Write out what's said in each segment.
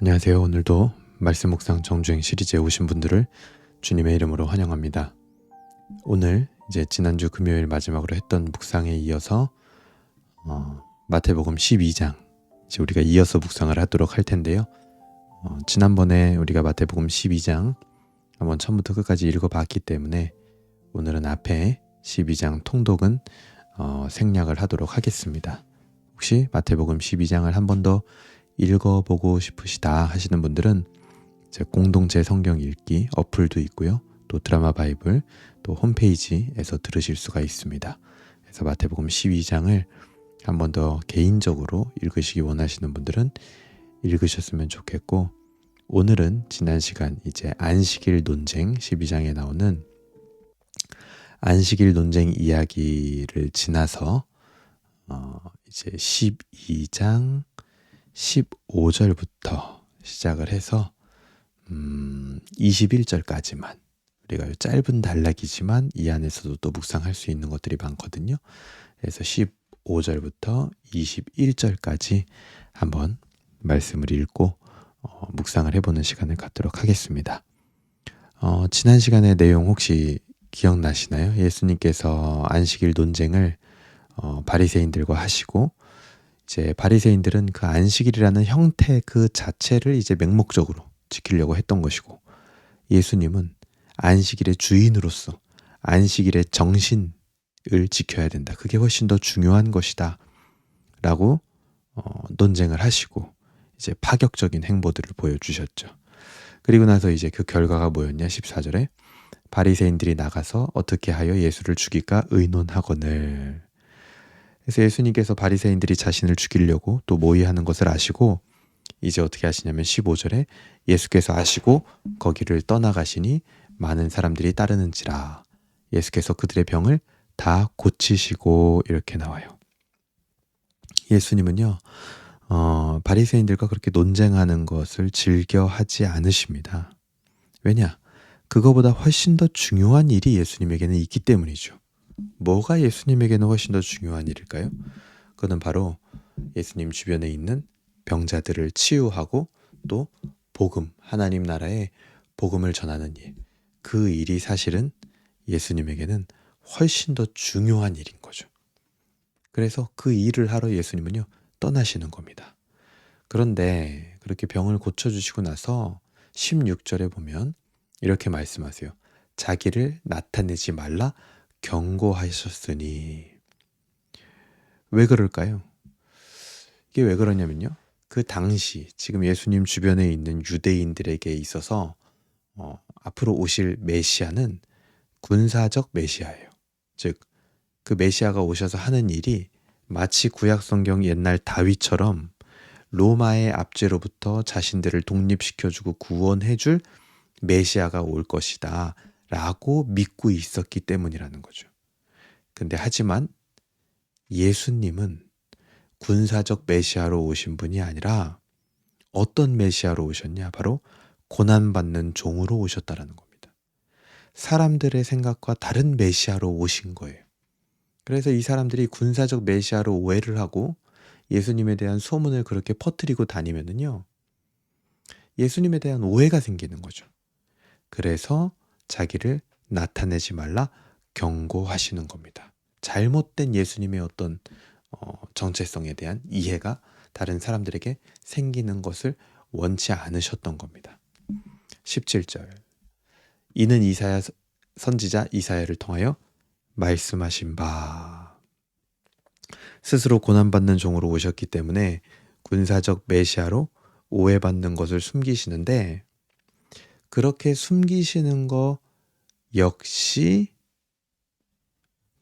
안녕하세요. 오늘도 말씀 묵상 정주행 시리즈에 오신 분들을 주님의 이름으로 환영합니다. 오늘 이제 지난주 금요일 마지막으로 했던 묵상에 이어서 어, 마태복음 12장 이제 우리가 이어서 묵상을 하도록 할 텐데요. 어, 지난번에 우리가 마태복음 12장 한번 처음부터 끝까지 읽어봤기 때문에 오늘은 앞에 12장 통독은 어, 생략을 하도록 하겠습니다. 혹시 마태복음 12장을 한 번 더 읽어보고 싶으시다 하시는 분들은 제 공동체 성경 읽기 어플도 있고요. 또 드라마 바이블 또 홈페이지에서 들으실 수가 있습니다. 그래서 마태복음 12장을 한 번 더 개인적으로 읽으시기 원하시는 분들은 읽으셨으면 좋겠고 오늘은 지난 시간 이제 안식일 논쟁 12장에 나오는 안식일 논쟁 이야기를 지나서 어 이제 12장 15절부터 시작을 해서 음 21절까지만 우리가 짧은 단락이지만 이 안에서도 또 묵상할 수 있는 것들이 많거든요. 그래서 15절부터 21절까지 한번 말씀을 읽고 어, 묵상을 해보는 시간을 갖도록 하겠습니다. 어, 지난 시간의 내용 혹시 기억나시나요? 예수님께서 안식일 논쟁을 어, 바리새인들과 하시고 이제 바리새인들은 그 안식일이라는 형태 그 자체를 이제 맹목적으로 지키려고 했던 것이고 예수님은 안식일의 주인으로서 안식일의 정신을 지켜야 된다. 그게 훨씬 더 중요한 것이다. 라고 어, 논쟁을 하시고 이제 파격적인 행보들을 보여주셨죠. 그리고 나서 이제 그 결과가 뭐였냐? 14절에 바리새인들이 나가서 어떻게 하여 예수를 죽일까 의논하거늘. 그래서 예수님께서 바리새인들이 자신을 죽이려고 또 모의하는 것을 아시고 이제 어떻게 하시냐면 15절에 예수께서 아시고 거기를 떠나가시니 많은 사람들이 따르는지라 예수께서 그들의 병을 다 고치시고 이렇게 나와요. 예수님은요. 어, 바리새인들과 그렇게 논쟁하는 것을 즐겨 하지 않으십니다. 왜냐? 그거보다 훨씬 더 중요한 일이 예수님에게는 있기 때문이죠. 뭐가 예수님에게는 훨씬 더 중요한 일일까요? 그거는 바로 예수님 주변에 있는 병자들을 치유하고 또 복음, 하나님 나라의 복음을 전하는 일. 그 일이 사실은 예수님에게는 훨씬 더 중요한 일인 거죠. 그래서 그 일을 하러 예수님은요, 떠나시는 겁니다. 그런데 그렇게 병을 고쳐주시고 나서 16절에 보면 이렇게 말씀하세요. 자기를 나타내지 말라 경고하셨으니. 왜 그럴까요? 이게 왜 그러냐면요. 그 당시 지금 예수님 주변에 있는 유대인들에게 있어서 어, 앞으로 오실 메시아는 군사적 메시아예요. 즉, 그 메시아가 오셔서 하는 일이 마치 구약 성경 옛날 다윗처럼 로마의 압제로부터 자신들을 독립시켜주고 구원해줄 메시아가 올 것이다. 라고 믿고 있었기 때문이라는 거죠. 근데 하지만 예수님은 군사적 메시아로 오신 분이 아니라 어떤 메시아로 오셨냐? 바로 고난받는 종으로 오셨다라는 겁니다. 사람들의 생각과 다른 메시아로 오신 거예요. 그래서 이 사람들이 군사적 메시아로 오해를 하고 예수님에 대한 소문을 그렇게 퍼뜨리고 다니면은요. 예수님에 대한 오해가 생기는 거죠. 그래서 자기를 나타내지 말라 경고하시는 겁니다. 잘못된 예수님의 어떤 어, 정체성에 대한 이해가 다른 사람들에게 생기는 것을 원치 않으셨던 겁니다. 17절. 이는 이사야 선지자 이사야를 통하여 말씀하신 바 스스로 고난받는 종으로 오셨기 때문에 군사적 메시아로 오해받는 것을 숨기시는데 그렇게 숨기시는 거 역시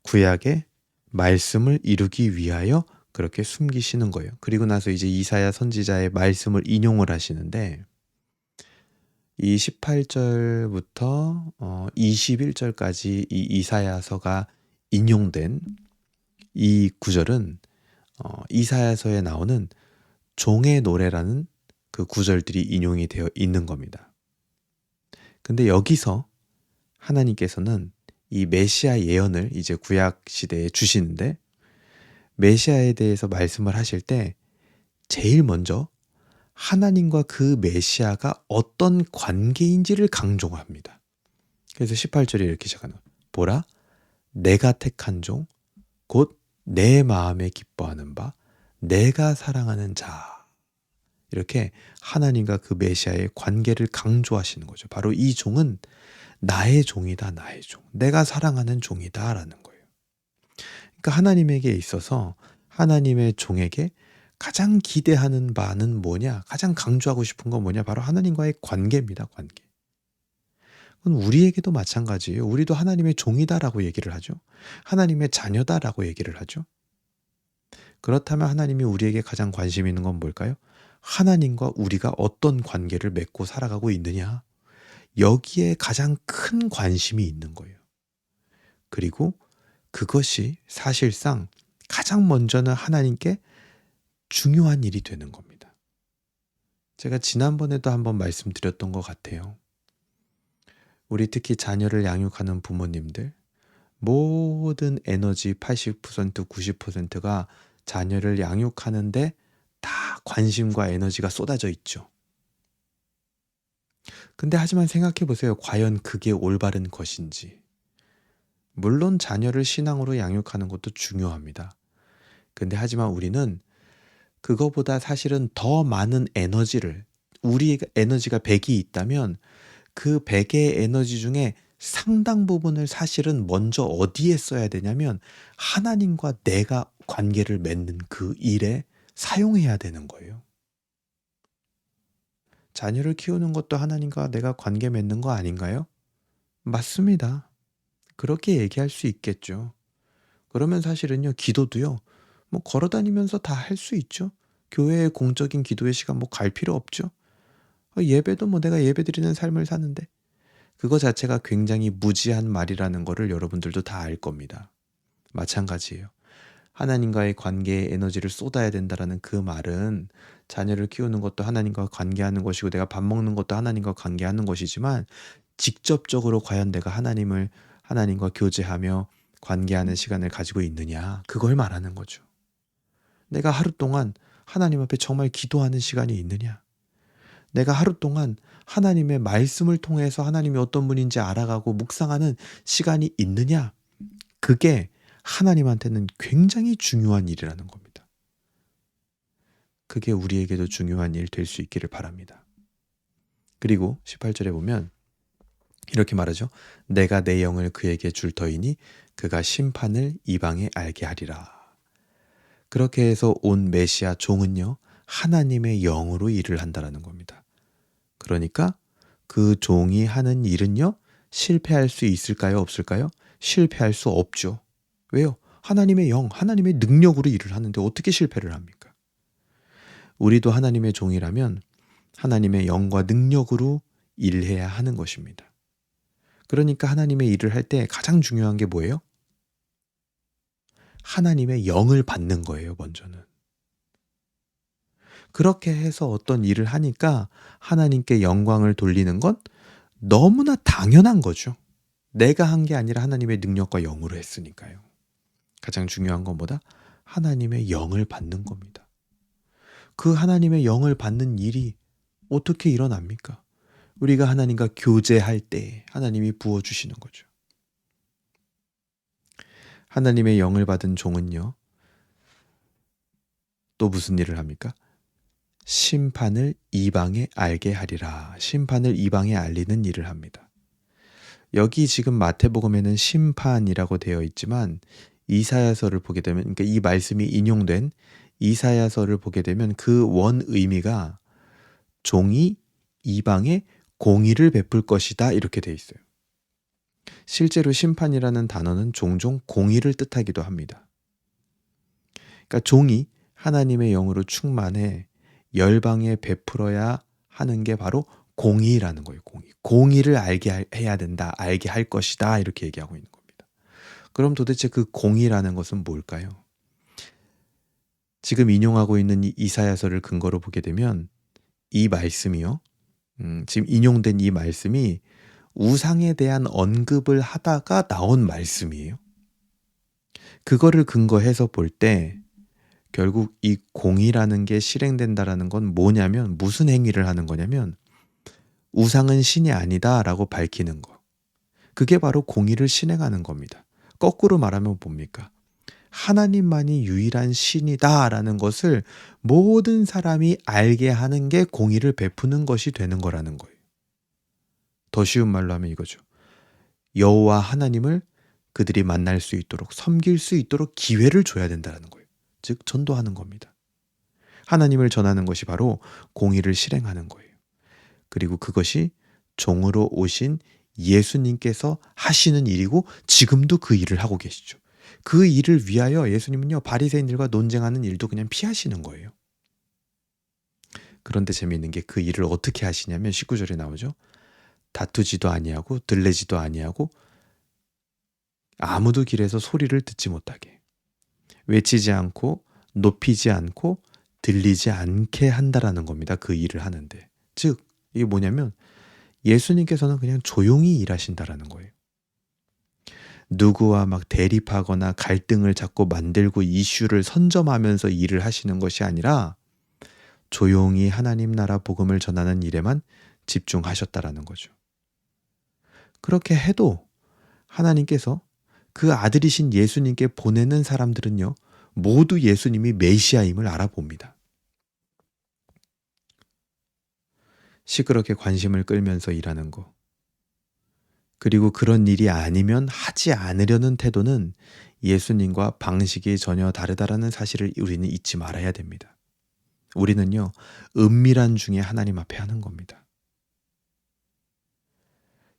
구약의 말씀을 이루기 위하여 그렇게 숨기시는 거예요. 그리고 나서 이제 이사야 선지자의 말씀을 인용을 하시는데 이 18절부터 어 21절까지 이 이사야서가 인용된 이 구절은 어 이사야서에 나오는 종의 노래라는 그 구절들이 인용이 되어 있는 겁니다. 근데 여기서 하나님께서는 이 메시아 예언을 이제 구약 시대에 주시는데 메시아에 대해서 말씀을 하실 때 제일 먼저 하나님과 그 메시아가 어떤 관계인지를 강조합니다. 그래서 18절에 이렇게 시작하는. 보라 내가 택한 종 곧 내 마음에 기뻐하는 바 내가 사랑하는 자 이렇게 하나님과 그 메시아의 관계를 강조하시는 거죠. 바로 이 종은 나의 종이다, 나의 종. 내가 사랑하는 종이다라는 거예요. 그러니까 하나님에게 있어서 하나님의 종에게 가장 기대하는 바는 뭐냐? 가장 강조하고 싶은 건 뭐냐? 바로 하나님과의 관계입니다, 관계. 그건 우리에게도 마찬가지예요. 우리도 하나님의 종이다라고 얘기를 하죠. 하나님의 자녀다라고 얘기를 하죠. 그렇다면 하나님이 우리에게 가장 관심 있는 건 뭘까요? 하나님과 우리가 어떤 관계를 맺고 살아가고 있느냐. 여기에 가장 큰 관심이 있는 거예요. 그리고 그것이 사실상 가장 먼저는 하나님께 중요한 일이 되는 겁니다. 제가 지난번에도 한번 말씀드렸던 것 같아요. 우리 특히 자녀를 양육하는 부모님들, 모든 에너지 80%, 90%가 자녀를 양육하는데 다 관심과 에너지가 쏟아져 있죠. 근데 하지만 생각해 보세요. 과연 그게 올바른 것인지. 물론 자녀를 신앙으로 양육하는 것도 중요합니다. 근데 하지만 우리는 그거보다 사실은 더 많은 에너지를 우리 에너지가 100이 있다면 그 100의 에너지 중에 상당 부분을 사실은 먼저 어디에 써야 되냐면 하나님과 내가 관계를 맺는 그 일에 사용해야 되는 거예요. 자녀를 키우는 것도 하나님과 내가 관계 맺는 거 아닌가요? 맞습니다. 그렇게 얘기할 수 있겠죠. 그러면 사실은요, 기도도요, 뭐 걸어 다니면서 다 할 수 있죠. 교회의 공적인 기도의 시간 뭐 갈 필요 없죠. 어, 예배도 뭐 내가 예배 드리는 삶을 사는데 그거 자체가 굉장히 무지한 말이라는 거를 여러분들도 다 알 겁니다. 마찬가지예요. 하나님과의 관계에 에너지를 쏟아야 된다라는 그 말은 자녀를 키우는 것도 하나님과 관계하는 것이고 내가 밥 먹는 것도 하나님과 관계하는 것이지만 직접적으로 과연 내가 하나님을 하나님과 교제하며 관계하는 시간을 가지고 있느냐 그걸 말하는 거죠. 내가 하루 동안 하나님 앞에 정말 기도하는 시간이 있느냐? 내가 하루 동안 하나님의 말씀을 통해서 하나님이 어떤 분인지 알아가고 묵상하는 시간이 있느냐? 그게 하나님한테는 굉장히 중요한 일이라는 겁니다. 그게 우리에게도 중요한 일 될 수 있기를 바랍니다. 그리고 18절에 보면 이렇게 말하죠. 내가 내 영을 그에게 줄 터이니 그가 심판을 이방에 알게 하리라. 그렇게 해서 온 메시아 종은요, 하나님의 영으로 일을 한다라는 겁니다. 그러니까 그 종이 하는 일은요, 실패할 수 있을까요? 없을까요? 실패할 수 없죠. 왜요? 하나님의 영, 하나님의 능력으로 일을 하는데 어떻게 실패를 합니까? 우리도 하나님의 종이라면 하나님의 영과 능력으로 일해야 하는 것입니다. 그러니까 하나님의 일을 할 때 가장 중요한 게 뭐예요? 하나님의 영을 받는 거예요, 먼저는. 그렇게 해서 어떤 일을 하니까 하나님께 영광을 돌리는 건 너무나 당연한 거죠. 내가 한 게 아니라 하나님의 능력과 영으로 했으니까요. 가장 중요한 것보다 하나님의 영을 받는 겁니다. 그 하나님의 영을 받는 일이 어떻게 일어납니까? 우리가 하나님과 교제할 때 하나님이 부어주시는 거죠. 하나님의 영을 받은 종은요, 또 무슨 일을 합니까? 심판을 이방에 알게 하리라. 심판을 이방에 알리는 일을 합니다. 여기 지금 마태복음에는 심판이라고 되어 있지만 이사야서를 보게 되면 그러니까 이 말씀이 인용된 이사야서를 보게 되면 그 원 의미가 종이 이방에 공의를 베풀 것이다 이렇게 돼 있어요. 실제로 심판이라는 단어는 종종 공의를 뜻하기도 합니다. 그러니까 종이 하나님의 영으로 충만해 열방에 베풀어야 하는 게 바로 공의라는 거예요. 공의. 공의를 알게 해야 된다. 알게 할 것이다. 이렇게 얘기하고 있는 겁니다. 그럼 도대체 그 공의라는 것은 뭘까요? 지금 인용하고 있는 이 이사야서를 근거로 보게 되면 이 말씀이요. 음, 지금 인용된 이 말씀이 우상에 대한 언급을 하다가 나온 말씀이에요. 그거를 근거해서 볼 때 결국 이 공이라는 게 실행된다라는 건 뭐냐면 무슨 행위를 하는 거냐면 우상은 신이 아니다라고 밝히는 거. 그게 바로 공의를 실행하는 겁니다. 거꾸로 말하면 뭡니까? 하나님만이 유일한 신이다라는 것을 모든 사람이 알게 하는 게 공의를 베푸는 것이 되는 거라는 거예요. 더 쉬운 말로 하면 이거죠. 여호와 하나님을 그들이 만날 수 있도록 섬길 수 있도록 기회를 줘야 된다는 거예요. 즉 전도하는 겁니다. 하나님을 전하는 것이 바로 공의를 실행하는 거예요. 그리고 그것이 종으로 오신 예수님께서 하시는 일이고 지금도 그 일을 하고 계시죠. 그 일을 위하여 예수님은요 바리새인들과 논쟁하는 일도 그냥 피하시는 거예요. 그런데 재미있는 게 그 일을 어떻게 하시냐면 19절에 나오죠. 다투지도 아니하고 들레지도 아니하고 아무도 길에서 소리를 듣지 못하게 외치지 않고 높이지 않고 들리지 않게 한다라는 겁니다. 그 일을 하는데. 즉, 이게 뭐냐면 예수님께서는 그냥 조용히 일하신다라는 거예요. 누구와 막 대립하거나 갈등을 자꾸 만들고 이슈를 선점하면서 일을 하시는 것이 아니라 조용히 하나님 나라 복음을 전하는 일에만 집중하셨다라는 거죠. 그렇게 해도 하나님께서 그 아들이신 예수님께 보내는 사람들은요, 모두 예수님이 메시아임을 알아봅니다. 시끄럽게 관심을 끌면서 일하는 거. 그리고 그런 일이 아니면 하지 않으려는 태도는 예수님과 방식이 전혀 다르다라는 사실을 우리는 잊지 말아야 됩니다. 우리는요, 은밀한 중에 하나님 앞에 하는 겁니다.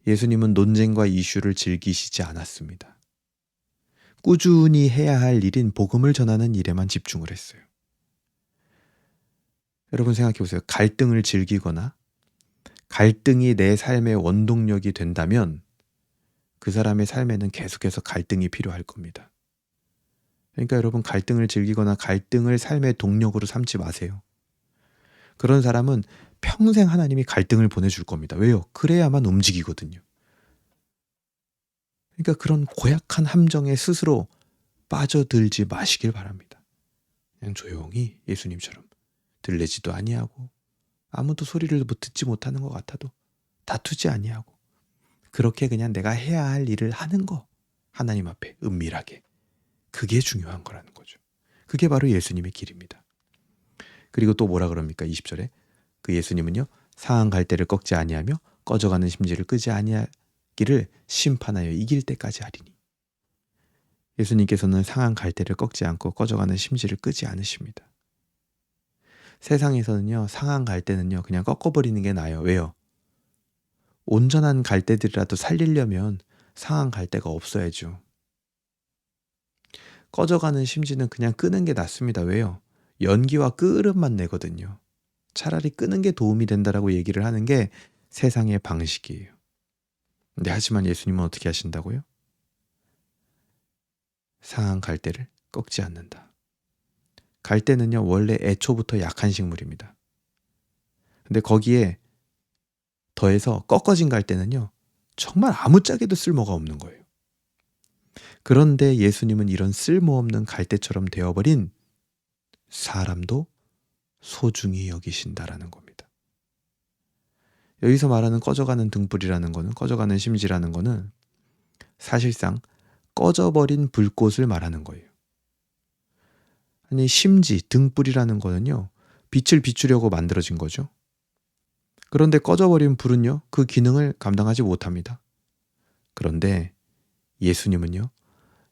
예수님은 논쟁과 이슈를 즐기시지 않았습니다. 꾸준히 해야 할 일인 복음을 전하는 일에만 집중을 했어요. 여러분 생각해 보세요. 갈등을 즐기거나 갈등이 내 삶의 원동력이 된다면 그 사람의 삶에는 계속해서 갈등이 필요할 겁니다. 그러니까 여러분 갈등을 즐기거나 갈등을 삶의 동력으로 삼지 마세요. 그런 사람은 평생 하나님이 갈등을 보내줄 겁니다. 왜요? 그래야만 움직이거든요. 그러니까 그런 고약한 함정에 스스로 빠져들지 마시길 바랍니다. 그냥 조용히 예수님처럼 들리지도 아니하고 아무도 소리를 듣지 못하는 것 같아도 다투지 아니하고 그렇게 그냥 내가 해야 할 일을 하는 거 하나님 앞에 은밀하게 그게 중요한 거라는 거죠. 그게 바로 예수님의 길입니다. 그리고 또 뭐라 그럽니까? 20절에 그 예수님은요 상한 갈대를 꺾지 아니하며 꺼져가는 심지를 끄지 아니하기를 심판하여 이길 때까지 하리니 예수님께서는 상한 갈대를 꺾지 않고 꺼져가는 심지를 끄지 않으십니다. 세상에서는요, 상한 갈대는요, 그냥 꺾어버리는 게 나아요. 왜요? 온전한 갈대들이라도 살리려면 상한 갈대가 없어야죠. 꺼져가는 심지는 그냥 끄는 게 낫습니다. 왜요? 연기와 끄름만 내거든요. 차라리 끄는 게 도움이 된다라고 얘기를 하는 게 세상의 방식이에요. 근데 하지만 예수님은 어떻게 하신다고요? 상한 갈대를 꺾지 않는다. 갈대는요, 원래 애초부터 약한 식물입니다. 근데 거기에 더해서 꺾어진 갈대는요, 정말 아무짝에도 쓸모가 없는 거예요. 그런데 예수님은 이런 쓸모없는 갈대처럼 되어버린 사람도 소중히 여기신다라는 겁니다. 여기서 말하는 꺼져가는 등불이라는 거는 꺼져가는 심지라는 거는 사실상 꺼져버린 불꽃을 말하는 거예요. 아니, 심지, 등불이라는 거는요, 빛을 비추려고 만들어진 거죠. 그런데 꺼져버린 불은요, 그 기능을 감당하지 못합니다. 그런데 예수님은요,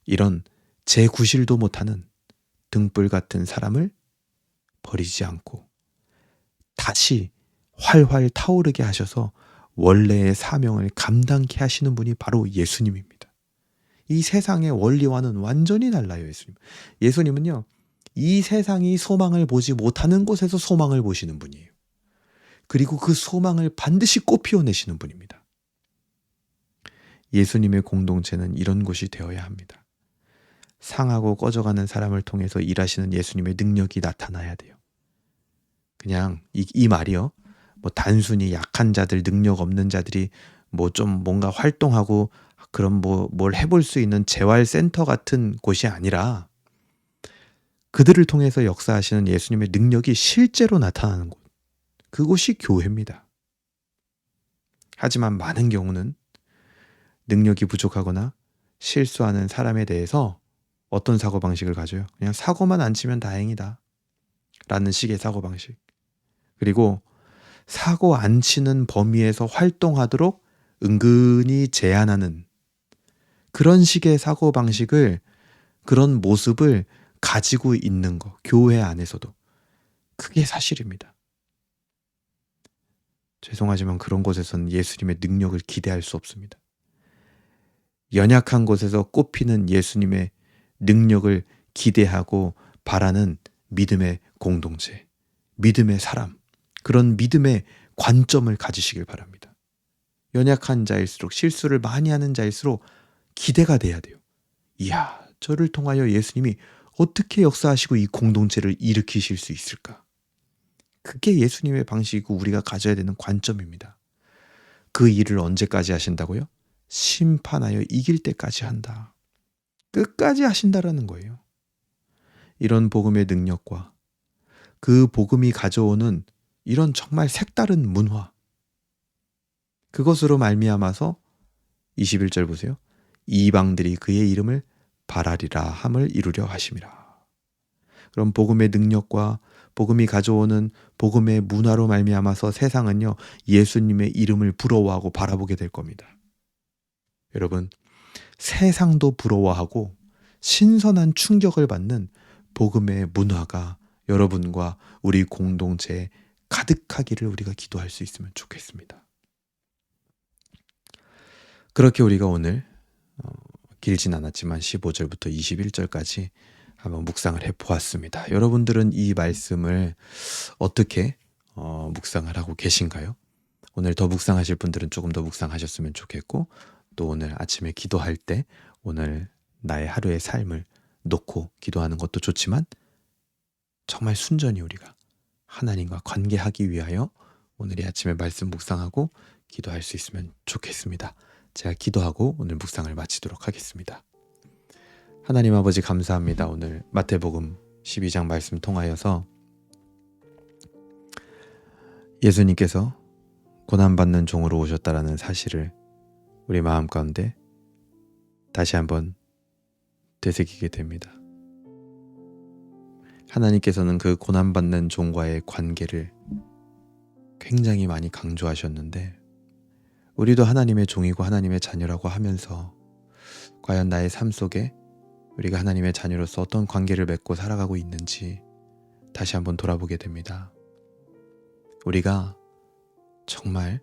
이런 재구실도 못하는 등불 같은 사람을 버리지 않고 다시 활활 타오르게 하셔서 원래의 사명을 감당케 하시는 분이 바로 예수님입니다. 이 세상의 원리와는 완전히 달라요, 예수님. 예수님은요, 이 세상이 소망을 보지 못하는 곳에서 소망을 보시는 분이에요. 그리고 그 소망을 반드시 꽃피워내시는 분입니다. 예수님의 공동체는 이런 곳이 되어야 합니다. 상하고 꺼져가는 사람을 통해서 일하시는 예수님의 능력이 나타나야 돼요. 그냥 이, 이 말이요. 뭐 단순히 약한 자들, 능력 없는 자들이 뭐 좀 뭔가 활동하고 그런 뭐 뭘 해볼 수 있는 재활센터 같은 곳이 아니라 그들을 통해서 역사하시는 예수님의 능력이 실제로 나타나는 곳. 그곳이 교회입니다. 하지만 많은 경우는 능력이 부족하거나 실수하는 사람에 대해서 어떤 사고방식을 가져요? 그냥 사고만 안 치면 다행이다. 라는 식의 사고방식. 그리고 사고 안 치는 범위에서 활동하도록 은근히 제한하는 그런 식의 사고방식을, 그런 모습을 가지고 있는 거, 교회 안에서도. 그게 사실입니다. 죄송하지만 그런 곳에서는 예수님의 능력을 기대할 수 없습니다. 연약한 곳에서 꼽히는 예수님의 능력을 기대하고 바라는 믿음의 공동체, 믿음의 사람, 그런 믿음의 관점을 가지시길 바랍니다. 연약한 자일수록 실수를 많이 하는 자일수록 기대가 돼야 돼요. 이야, 저를 통하여 예수님이 어떻게 역사하시고 이 공동체를 일으키실 수 있을까? 그게 예수님의 방식이고 우리가 가져야 되는 관점입니다. 그 일을 언제까지 하신다고요? 심판하여 이길 때까지 한다. 끝까지 하신다라는 거예요. 이런 복음의 능력과 그 복음이 가져오는 이런 정말 색다른 문화. 그것으로 말미암아서 21절 보세요. 이방들이 그의 이름을 바라리라 함을 이루려 하심이라. 그럼 복음의 능력과 복음이 가져오는 복음의 문화로 말미암아서 세상은요 예수님의 이름을 부러워하고 바라보게 될 겁니다. 여러분 세상도 부러워하고 신선한 충격을 받는 복음의 문화가 여러분과 우리 공동체에 가득하기를 우리가 기도할 수 있으면 좋겠습니다. 그렇게 우리가 오늘 어, 길진 않았지만 15절부터 21절까지 한번 묵상을 해 보았습니다. 여러분들은 이 말씀을 어떻게 어, 묵상을 하고 계신가요? 오늘 더 묵상하실 분들은 조금 더 묵상하셨으면 좋겠고 또 오늘 아침에 기도할 때 오늘 나의 하루의 삶을 놓고 기도하는 것도 좋지만 정말 순전히 우리가 하나님과 관계하기 위하여 오늘 이 아침에 말씀 묵상하고 기도할 수 있으면 좋겠습니다. 제가 기도하고 오늘 묵상을 마치도록 하겠습니다. 하나님 아버지 감사합니다. 오늘 마태복음 12장 말씀 통하여서 예수님께서 고난받는 종으로 오셨다라는 사실을 우리 마음 가운데 다시 한번 되새기게 됩니다. 하나님께서는 그 고난받는 종과의 관계를 굉장히 많이 강조하셨는데, 우리도 하나님의 종이고 하나님의 자녀라고 하면서 과연 나의 삶 속에 우리가 하나님의 자녀로서 어떤 관계를 맺고 살아가고 있는지 다시 한번 돌아보게 됩니다. 우리가 정말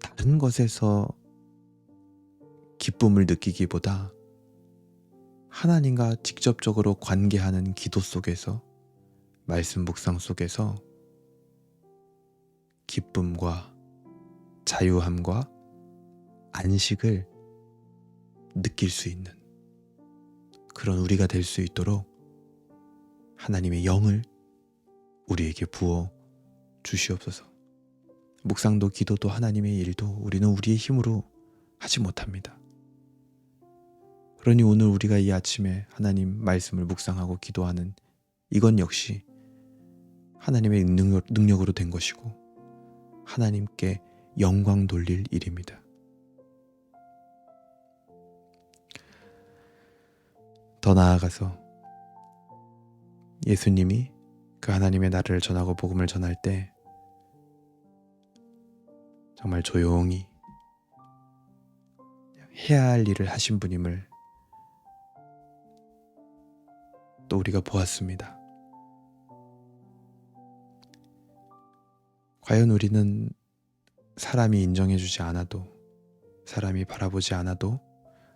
다른 것에서 기쁨을 느끼기보다 하나님과 직접적으로 관계하는 기도 속에서 말씀 묵상 속에서 기쁨과 자유함과 안식을 느낄 수 있는 그런 우리가 될 수 있도록 하나님의 영을 우리에게 부어 주시옵소서. 묵상도 기도도 하나님의 일도 우리는 우리의 힘으로 하지 못합니다. 그러니 오늘 우리가 이 아침에 하나님 말씀을 묵상하고 기도하는 이건 역시 하나님의 능력, 능력으로 된 것이고 하나님께 영광 돌릴 일입니다. 더 나아가서 예수님이 그 하나님의 나라를 전하고 복음을 전할 때 정말 조용히 해야 할 일을 하신 분임을 또 우리가 보았습니다. 과연 우리는 사람이 인정해주지 않아도, 사람이 바라보지 않아도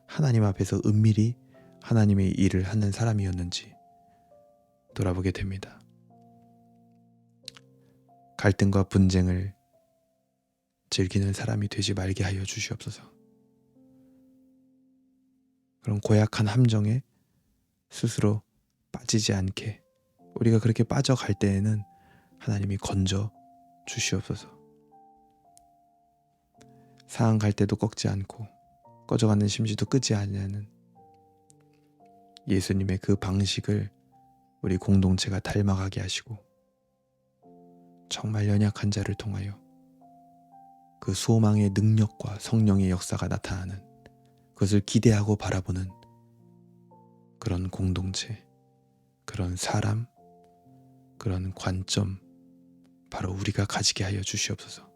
하나님 앞에서 은밀히 하나님의 일을 하는 사람이었는지 돌아보게 됩니다. 갈등과 분쟁을 즐기는 사람이 되지 말게 하여 주시옵소서. 그런 고약한 함정에 스스로 빠지지 않게 우리가 그렇게 빠져갈 때에는 하나님이 건져 주시옵소서. 상한 갈 때도 꺾지 않고 꺼져가는 심지도 끄지 않냐는 예수님의 그 방식을 우리 공동체가 닮아가게 하시고 정말 연약한 자를 통하여 그 소망의 능력과 성령의 역사가 나타나는 그것을 기대하고 바라보는 그런 공동체, 그런 사람, 그런 관점, 바로 우리가 가지게 하여 주시옵소서.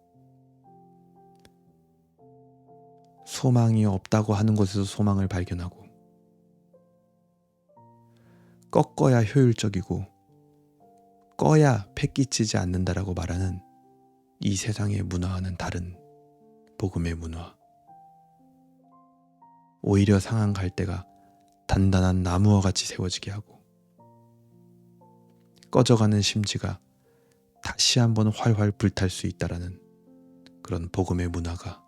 소망이 없다고 하는 곳에서 소망을 발견하고, 꺾어야 효율적이고, 꺼야 패끼치지 않는다라고 말하는 이 세상의 문화와는 다른 복음의 문화. 오히려 상한 갈대가 단단한 나무와 같이 세워지게 하고 꺼져가는 심지가 다시 한번 활활 불탈 수 있다라는 그런 복음의 문화가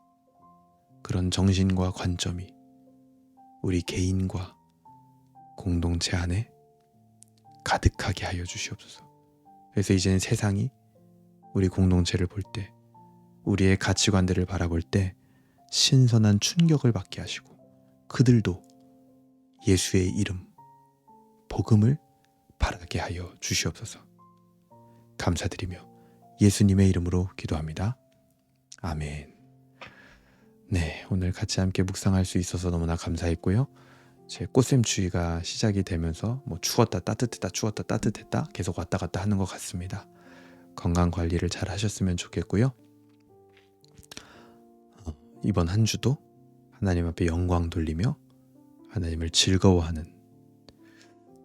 그런 정신과 관점이 우리 개인과 공동체 안에 가득하게 하여 주시옵소서. 그래서 이제는 세상이 우리 공동체를 볼 때, 우리의 가치관들을 바라볼 때 신선한 충격을 받게 하시고 그들도 예수의 이름, 복음을 바라게 하여 주시옵소서. 감사드리며 예수님의 이름으로 기도합니다. 아멘. 네, 오늘 같이 함께 묵상할 수 있어서 너무나 감사했고요. 제 꽃샘 추위가 시작이 되면서 뭐 추웠다 따뜻했다 추웠다 따뜻했다 계속 왔다 갔다 하는 것 같습니다. 건강 관리를 잘 하셨으면 좋겠고요. 어, 이번 한 주도 하나님 앞에 영광 돌리며 하나님을 즐거워하는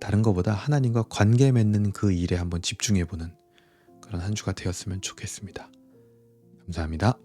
다른 것보다 하나님과 관계 맺는 그 일에 한번 집중해 보는 그런 한 주가 되었으면 좋겠습니다. 감사합니다.